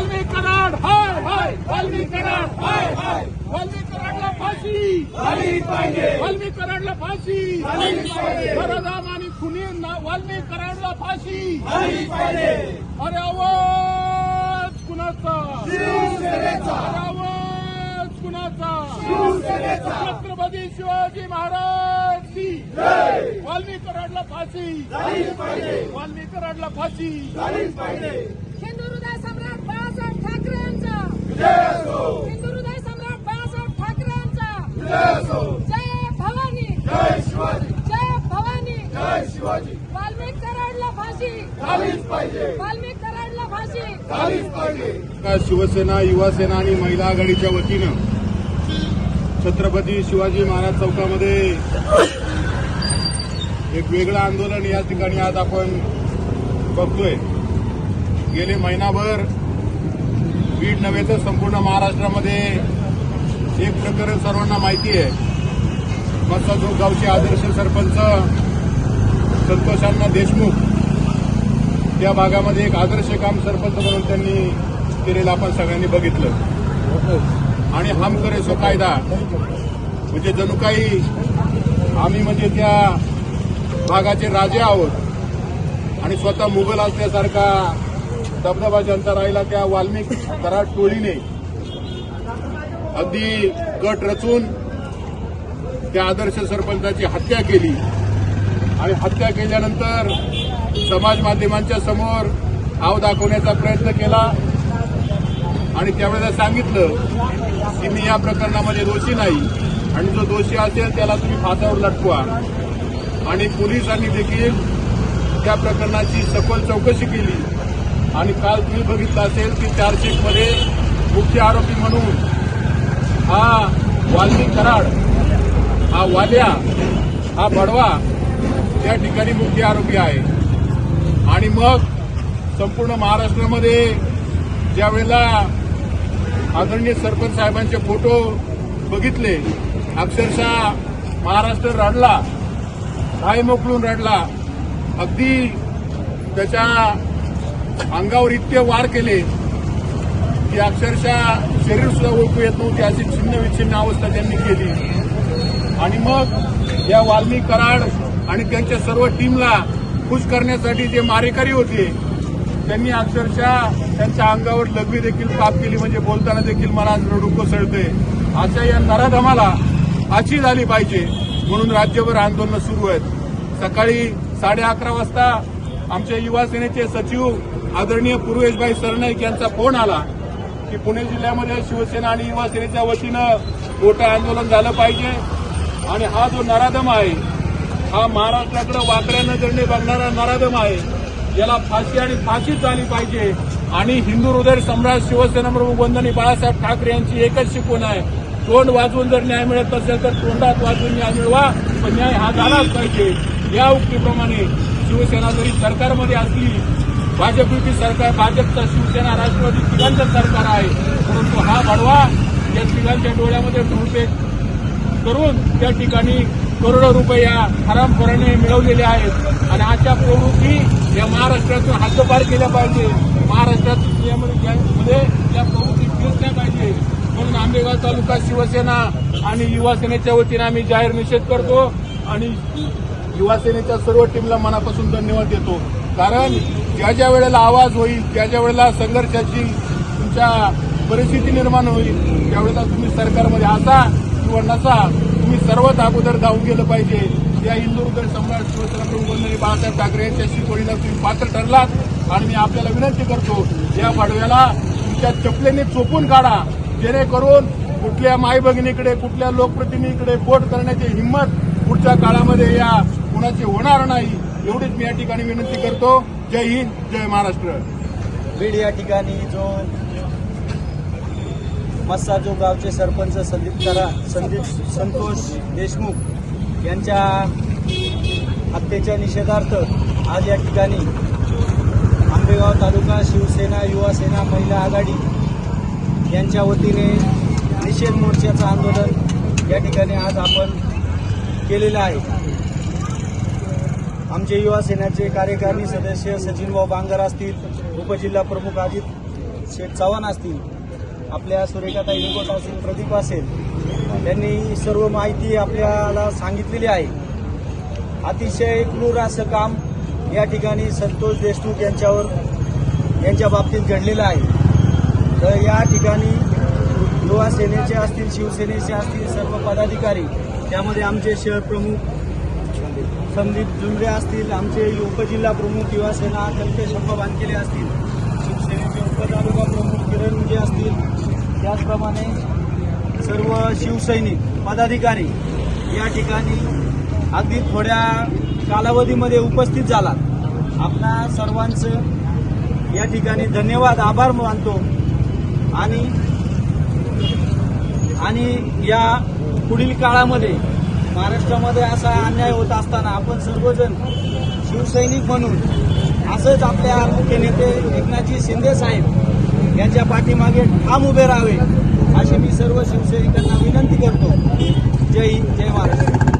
वाल्मी कराड हाय हाय. वाल्मी कराड हाय हाय. वाल्मी कराडला फाशी. झालीच पाहिजे वाल्मी कराडला फाशी. झालीच पाहिजे घरदाम आणि खुनी वाल्मी कराडला फाशी. झालीच पाहिजे अरे आवाज कुणाचा? शिवसेनेचा अरे आवाज कुणाचा? शिवसेनेचा छत्रपती शिवाजी महाराज की. वाल्मी कराडला फाशी. झालीच पाहिजे वाल्मी कराडला फाशी. शिवसेना युवासेना आणि महिला आघाडीच्या वतीनं छत्रपती शिवाजी महाराज चौकामध्ये एक वेगळं आंदोलन या ठिकाणी आज आपण बघतोय. गेले महिनाभर बीड नव्हे तर संपूर्ण महाराष्ट्रामध्ये एक प्रकरण सर्वांना माहिती आहे. मत्साजोग गावचे आदर्श सरपंच संतोषांना देशमुख त्या भागामध्ये एक आदर्श काम सरपंच म्हणून त्यांनी केलेलं आपण सगळ्यांनी बघितलं. आणि हम करे सो कायदा. म्हणजे जणू काही आम्ही म्हणजे त्या भागाचे राजे आहोत. आणि स्वतः मुघल असल्यासारखा धबधबा जनता राहिला त्या वाल्मिक कराड टोळीने अगदी गट रचून त्या आदर्श सरपंचाची हत्या केली. आणि हत्या केल्यानंतर समाज माध्यमांच्या समोर आव दाखवण्याचा प्रयत्न केला. आणि त्यावेळेला सांगितलं की मी या प्रकरणामध्ये दोषी नाही. आणि जो दोषी असेल त्याला तुम्ही फासावर लटकवा. आणि पोलिसांनी देखील त्या प्रकरणाची सखोल चौकशी केली. आणि काल तुम्ही बघितलं असेल की चार्जशीटमध्ये मुख्य आरोपी म्हणून हा वाल्मी कराड हा वाल्या हा बडवा या ठिकाणी मुख्य आरोपी आहे. आणि मग संपूर्ण महाराष्ट्रामध्ये ज्या वेळेला आदरणीय सरपंच साहेबांचे फोटो बघितले अक्षरशः महाराष्ट्र रडला काय मोकळून रडला. अगदी त्याच्या अंगावर इतके वार केले की अक्षरशः शरीर सुद्धा ओळखू येत नव्हती अशी छिन्न विच्छिन्न अवस्था त्यांनी केली. आणि मग या वाल्मी कराड आणि त्यांच्या सर्व टीमला खुश करण्यासाठी जे मारेकरी होते त्यांनी अक्षरशः त्यांच्या अंगावर लघवी देखील पाप केली म्हणजे बोलताना देखील मला आज रडू कोसळते अशा या नराधमाला फाशी झाली पाहिजे म्हणून राज्यभर आंदोलनं सुरू आहेत. सकाळी साडे अकरा वाजता आमच्या युवा सेनेचे सचिव आदरणीय पूर्वेशभाई सरनाईक यांचा फोन आला की पुणे जिल्ह्यामध्ये शिवसेना आणि युवा सेनेच्या वतीनं मोठं आंदोलन झालं पाहिजे. आणि हा जो नराधम आहे हा महाराष्ट्राकडे वाकड्या नजरेने बघणारा नराधम आहे याला फाशी आणि फाशीच झाली पाहिजे. आणि हिंदू हृदय सम्राट शिवसेना प्रमुख वंदनी बाळासाहेब ठाकरे यांची एकच शिकवण आहे तोंड वाजवून जर न्याय मिळत असेल तर तोंडात वाजवून न्याय मिळवा पण न्याय हा झालाच पाहिजे. या उक्तीप्रमाणे शिवसेना जरी सरकारमध्ये असली भाजप युती सरकार भाजपचा शिवसेना राष्ट्रवादी तिघांचं सरकार आहे. परंतु हा भडवा या तिघांच्या डोळ्यामध्ये ढोळपेट करून त्या ठिकाणी करोडो रुपये या हरामखोराने मिळवलेले आहेत. आणि अशा प्रवृत्ती या महाराष्ट्रातून हद्दपार केल्या पाहिजे. महाराष्ट्रात यामध्ये या प्रवृत्ती फिरल्या पाहिजे. म्हणून आंबेगाव तालुका शिवसेना आणि युवासेनेच्या वतीनं वतीने आम्ही जाहीर निषेध करतो आणि युवासेनेच्या सर्व टीमला मनापासून धन्यवाद देतो. कारण ज्या ज्या वेळेला आवाज होईल ज्या ज्या वेळेला संघर्षाची तुमच्या परिस्थिती निर्माण होईल त्यावेळेला तुम्ही सरकारमध्ये असा किंवा नसा तुम्ही सर्वात अगोदर धावून गेलं पाहिजे. या इंदोरकर सम्राट शिवसेना प्रमुख बाळासाहेब ठाकरे यांच्या शिकवणीला तुम्ही पात्र ठरलात. आणि मी आपल्याला विनंती करतो या पाडव्याला तुमच्या चपलेने चोपून काढा. जेणेकरून कुठल्या माई भगिनीकडे कुठल्या लोकप्रतिनिधीकडे बोट करण्याची हिंमत पुढच्या काळामध्ये या कुणाची होणार नाही एवढीच मी या ठिकाणी विनंती करतो. जय हिंद जय महाराष्ट्र. बीड या ठिकाणी जो मस्साजो गावचे सरपंच संदीप करा संदीप संतोष देशमुख यांच्या हत्येच्या निषेधार्थ आज या ठिकाणी आंबेगाव तालुका शिवसेना युवा सेना महिला आघाडी यांच्या वतीने निषेध मोर्चाचं आंदोलन या ठिकाणी आज आपण केलेलं आहे. आमचे युवा सेनेचे कार्यकारी सदस्य सचिनभाऊ बांगर असतील उपजिल्हा प्रमुख अजित शेठ चव्हाण असतील आपल्या सुरेखाताई निकोट असेल प्रदीप असेल त्यांनी सर्व माहिती आपल्याला सांगितलेली आहे. अतिशय क्रूर असं काम या ठिकाणी संतोष देशमुख यांच्यावर यांच्या बाबतीत घडलेलं आहे. तर या ठिकाणी युवा सेनेचे असतील शिवसेनेचे असतील सर्व पदाधिकारी त्यामध्ये आमचे शहर प्रमुख संदीप जुंबरे असतील आमचे उपजिल्हा प्रमुख युवासेना कल्पेश शंभ बांधकेले असतील. शिवसेनेचे उपतालुका प्रमुख किरण मुजे असतील. त्याचप्रमाणे सर्व शिवसैनिक पदाधिकारी या ठिकाणी अगदी थोड्या कालावधीमध्ये उपस्थित झाला आपणा सर्वांचं या ठिकाणी धन्यवाद आभार मानतो. आणि आणि या पुढील काळामध्ये महाराष्ट्रामध्ये असा अन्याय होत असताना आपण सर्वजण शिवसैनिक म्हणून असंच आपल्या मुख्य नेते एकनाथजी शिंदे साहेब यांच्या पाठीमागे ठाम उभे राहावे अशी मी सर्व शिवसैनिकांना विनंती करतो. जय हिंद जय महाराष्ट्र.